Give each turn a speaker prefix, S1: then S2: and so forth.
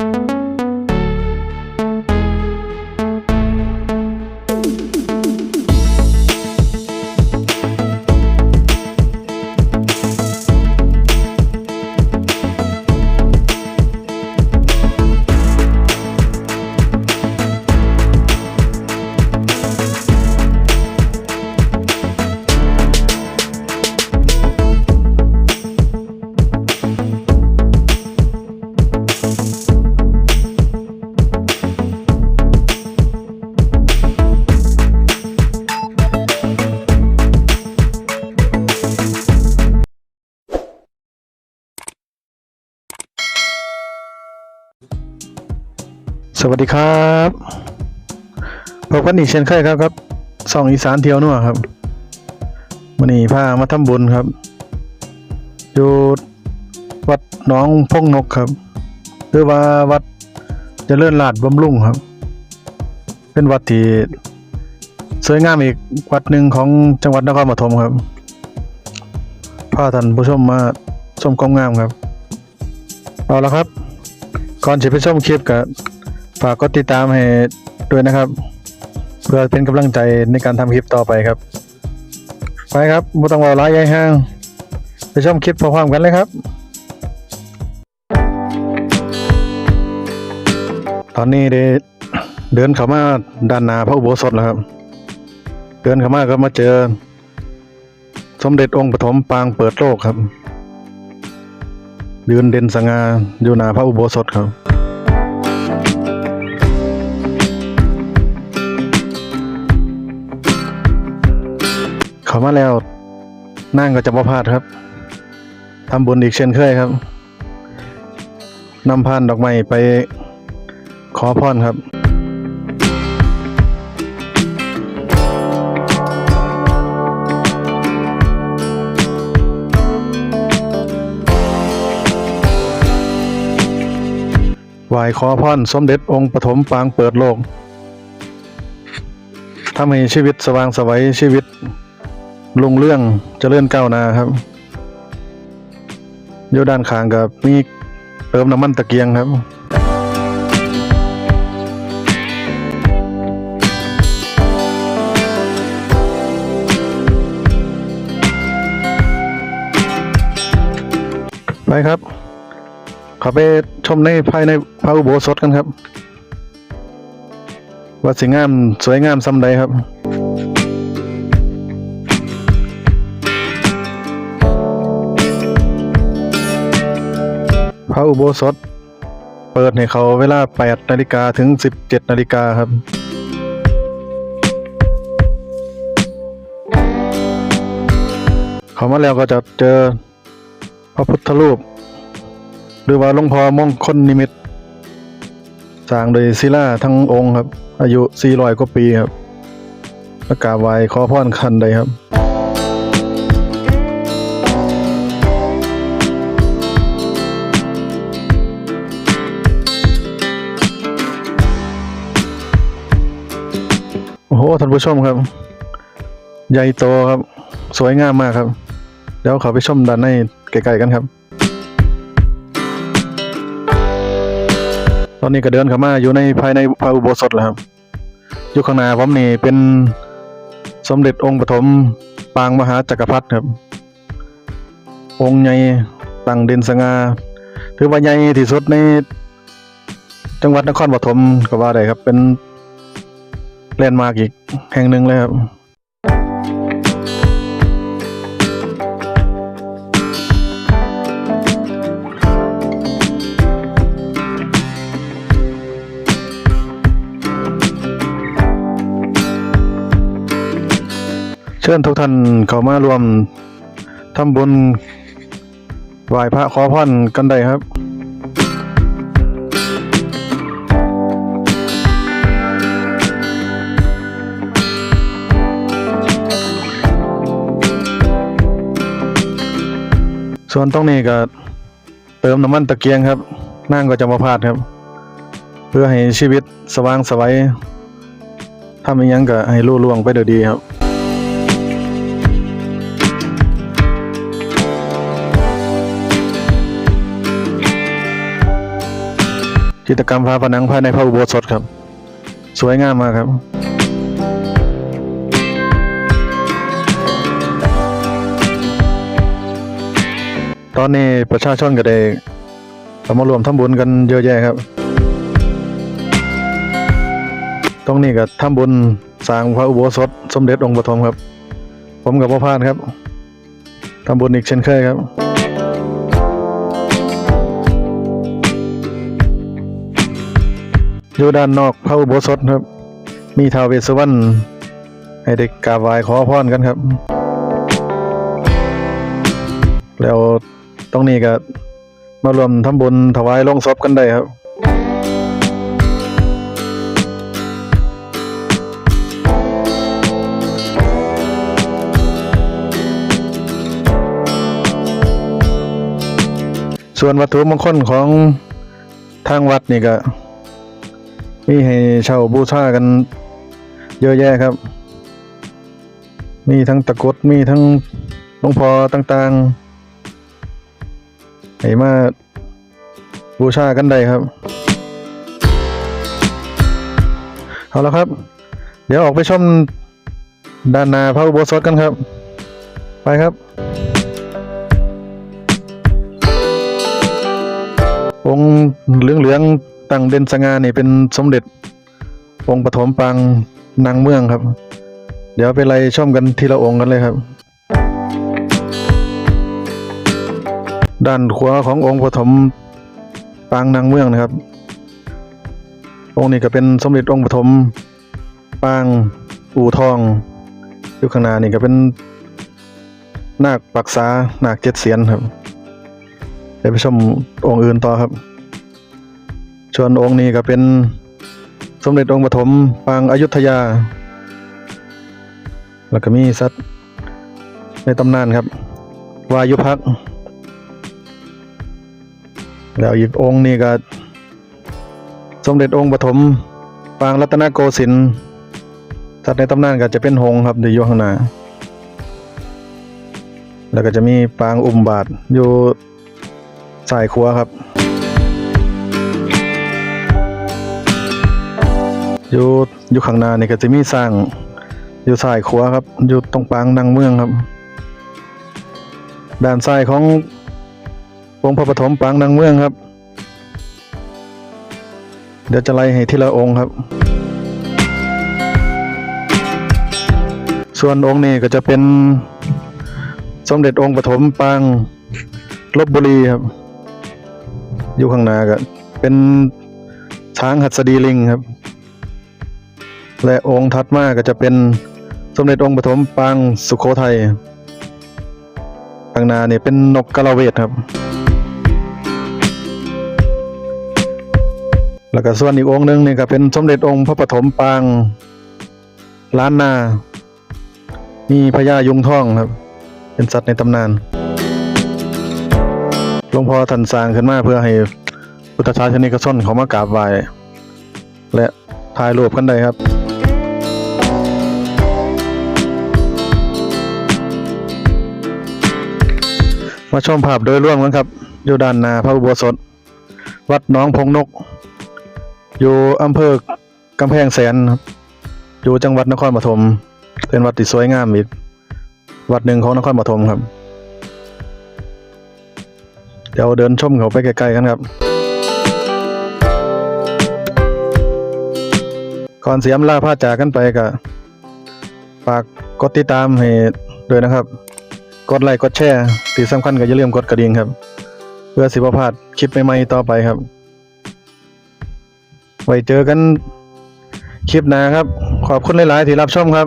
S1: Thank you. สวัสดีครับพบกันอีกเช่นเคยครับครับสองอีสานเที่ยวนัวครับวันนี้พามาทำบุญครับ อยู่วัดหนองพงนกครับหรือว่าวัดเจริญราชบำรุงครับ เป็นวัดที่สวยงามอีกวัดหนึ่งของจังหวัดนครปฐมครับพาท่านผู้ชมมาชมความงามครับ เอาละครับ ก่อนจะไปชมคลิปกับ ฝากกดติดตามให้ด้วยนะครับ เพื่อเป็นกำลังใจในการทำคลิปต่อไปครับ ไปครับไม่ต้องรอร้ายยายห้าง ไปชมคลิปพร้อมๆกันเลยครับ ตอนนี้ได้เดินเข้ามาด้านหน้าพระอุโบสถแล้วครับ เดินเข้ามาก็มาเจอ สมเด็จองค์ปฐมปางเปิดโลกครับยืนเด่นสง่าอยู่หน้าพระอุโบสถครับ มาแล้ว นั่งก็จะบ่พลาดครับทำบุญอีกเช่นเคยครับนำพานดอกไม้ไปขอพรครับไหว้ขอพรสมเด็จองค์ปฐมปางเปิดโลกทำให้ชีวิตสว่างสวัยชีวิต ลงเรื่องเจริญก้าวหน้าครับอยู่ด้านข้างกับมีเติมน้ำมันตะเกียงครับไปครับเขอไปชมในภายในพระอุโบสถกันครับ ว่าสวยงามสวยงามซ้ำใดครับ พระอุโบสถ เปิดให้เขาเวลา 8 นาฬิกาถึง 17 นาฬิกาครับเขามาแล้วก็จะเจอพระพุทธรูป หรือว่าหลวงพ่อมงคลนิมิตสร้างโดยศิลาทั้งองค์ครับ อายุ 400 กว่าปีครับมากาบไว้ขอพรคันใดครับ โอ้โหท่านผู้ชมครับ ใหญ่โตครับ สวยงามมากครับ เดี๋ยวเขาไปชมด้านในไกลๆกันครับ ตอนนี้ก็เดินเข้ามาอยู่ในภายในพระอุโบสถแล้วครับอยู่ข้างหน้าผมนี่เป็นสมเด็จองค์ปฐมปางมหาจักรพรรดิครับ องค์ใหญ่ตั้งเด่นสง่าถือว่าใหญ่ที่สุดในจังหวัดนครปฐมก็ว่าได้ครับเป็น แลนด์มาร์กอีกแห่งหนึ่งเลยครับเชิญทุกท่านเข้ามารวมทำบุญไหว้พระขอพรกันได้ครับ ส่วนตรงนี้ก็เติมน้ำมันตะเกียงครับนั่งก็จะมาพาดครับ เพื่อให้ชีวิตสว่างไสวัยทำอหยังก็ให้รุ่ล่วงไปเดี๋ยวดีครับจิตกรรมฝาผนังภายในพระอุโบสถครับ สวยงามมากครับ อนนี้ประชาชนก็ได้เข้ามารวมทำบุญกันเยอะแยะครับ ตรงนี้ก็ทำบุญสร้างพระอุโบสถ สมเด็จองค์ปฐมครับ ผมกับพ่อพานครับทำบุญอีกเช่นเคยครับอยู่ด้านนอกพระอุโบสถครับ มีท้าวเวสสุวรรณให้เด็กกราบไหว้ขอพรกันครับ แล้ว ตรงนี้ก็มารวมทำบุญถวายลงศพกันได้ครับส่วนวัตถุมงคลของทางวัดนี่ก็มีให้เช่าบูชากันเยอะแยะครับ มีทั้งตะกรุดมีทั้งหลวงพ่อต่างๆ ให้มาบูชากันได้ครับ เอาละครับ เดี๋ยวออกไปชมด้านหน้าพระอุโบสถกันครับ ไปครับ องค์เหลืองๆตั้งเด่นสง่านี่เป็นสมเด็จ องค์ปฐมปางนางเมืองครับ เดี๋ยวไปไล่ชมกันทีละองค์กันเลยครับ ด้านขวาขององค์ปฐมปางนางเมืองนะครับ องค์นี้ก็เป็นสมเด็จองค์ปฐมปางอู่ทองอยู่ข้างหน้านี่ก็เป็นนาคปักษานาคเจ็ดเสียนครับเดี๋ยวไปชมองค์อื่นต่อครับส่วนองค์นี้ก็เป็นสมเด็จองค์ปฐมปางอายุทยา แล้วก็มีสัตว์ในตำนานครับ วายุพักษ แล้วอีกองค์นี้ก็ สมเด็จองค์ปฐมปางรัตนโกสินทร์สัตว์ในตำนานก็จะเป็นหงครับเดี๋ยวอยู่ข้างหน้าแล้วก็จะมีปางอุมบาทอยู่สายครัวครับ อยู่อยู่ข้างหน้านี่ก็จะมีสร้างอยู่สายครัวครับ อยู่ตรงปางนางเมืองครับ ด้านซ้ายของ องค์พระปฐมปางนางเมืองครับ เดี๋ยวจะไล่ให้ทีละองค์ครับ ส่วนองค์นี้ก็จะเป็นสมเด็จองค์ปฐมปางลบบุรีครับ อยู่ข้างหน้าก็เป็นช้างหัสดีลิงครับ และองค์ถัดมาก็จะเป็นสมเด็จองค์ปฐมปางสุโขทัยข้างหน้านี่เป็นนกกระเวทครับ แล้วก็ส่วนอีกองค์หนึ่งเนี่ยก็เป็นสมเด็จองค์พระปฐมปางล้านนา มีพญายุงท่องครับ เป็นสัตว์ในตำนานหลวงพ่อท่านสร้างขึ้นมาเพื่อให้พุทธศาสนิกชนเขามากราบไหว้และถ่ายรูปกันได้ครับมาชมภาพโดยรวมกันครับ อยู่ด้านหน้าพระอุโบสถ วัดน้องพงนก อยู่อำเภอกำแพงแสนครับ อยู่จังหวัดนครปฐม เป็นวัดที่สวยงามอีก วัดหนึ่งของนครปฐมครับ เดี๋ยวเดินชมเขาไปไกลๆกันครับก่อนเสียมลาพาจากกันไปก็ฝากกดติดตามให้ด้วยนะครับ กดไลค์กดแชร์ที่สำคัญก็อย่าลืมกดกระดิ่งครับ เพื่อสิบพลาดคลิปใหม่ๆต่อไปครับ ไว้เจอกันคลิปหน้าครับ ขอบคุณหลาย ๆ ที่รับชมครับ